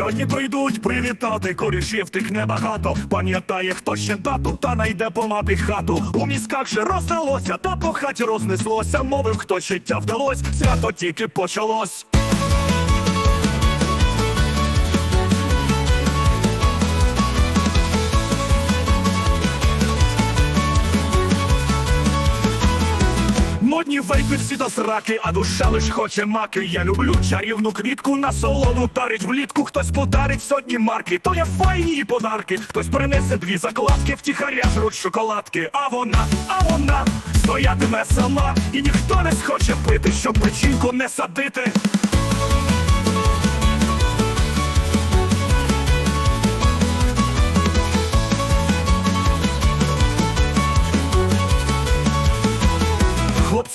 Сьогодні прийдуть привітати, корішів тих небагато. Пам'ятає, хто ще дату, та найде помати хату. У мізках же роздалося, та по хаті рознеслося. Мовив, хто життя вдалось, свято тільки почалось. Модні вейпи всі до сраки, а душа лиш хоче маки. Я люблю чарівну квітку на солону тарить влітку. Хтось подарить сотні марки, то я файні подарки. Хтось принесе дві закладки, втіхаря жруть шоколадки. А вона, а вона стоятиме сама, і ніхто не схоче пити, щоб печінку не садити.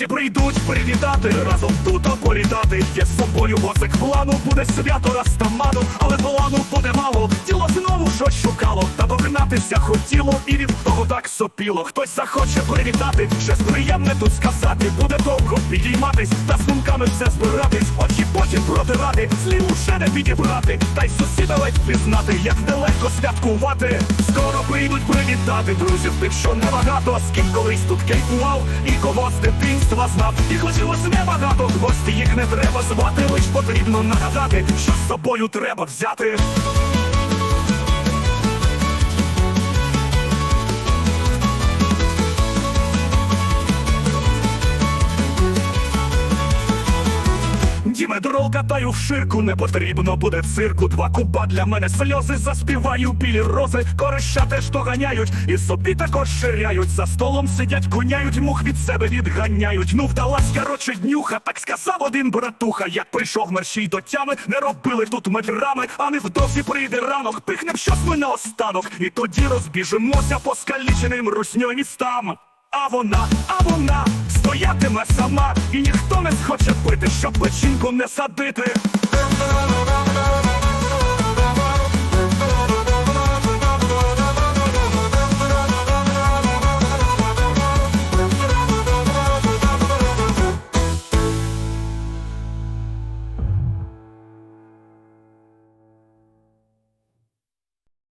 Хлопці прийдуть привітати, разом тут політати. Є з собою возик плану, буде свято растаману, але плану буде мало. Тіло знову щось шукало, та догнатися хотіло, і від того так сопіло. Хтось захоче привітати, щось приємне тут сказати. Буде довго підійматись, та з думками все збиратись, потім протирати, слів уже не підібрати, та й сусіда ледь пізнати, як нелегко святкувати. Скоро прийдуть привітати друзів, тих, що небагато, з ким колись тут кайфував, і кого з дитинства знав. Їх лишилось небагато, гості їх не треба звати, лиш потрібно нагадати, що з собою треба взяти. Діме дрол катаю в ширку, не потрібно буде цирку. Два куба для мене сльози заспіваю білі рози. Корища теж доганяють, і собі також ширяють. За столом сидять, куняють, мух від себе відганяють. Ну вдалась, короче, днюха, так сказав один братуха. Як прийшов мерщій до тями, не робили тут метрами, а невдовзі прийде ранок, пихнем щось ми наостанок. І тоді розбіжимося по скаліченим русньою містам. А вона, а вона стоятиме сама, і ніхто не схоче пити, щоб печінку не садити.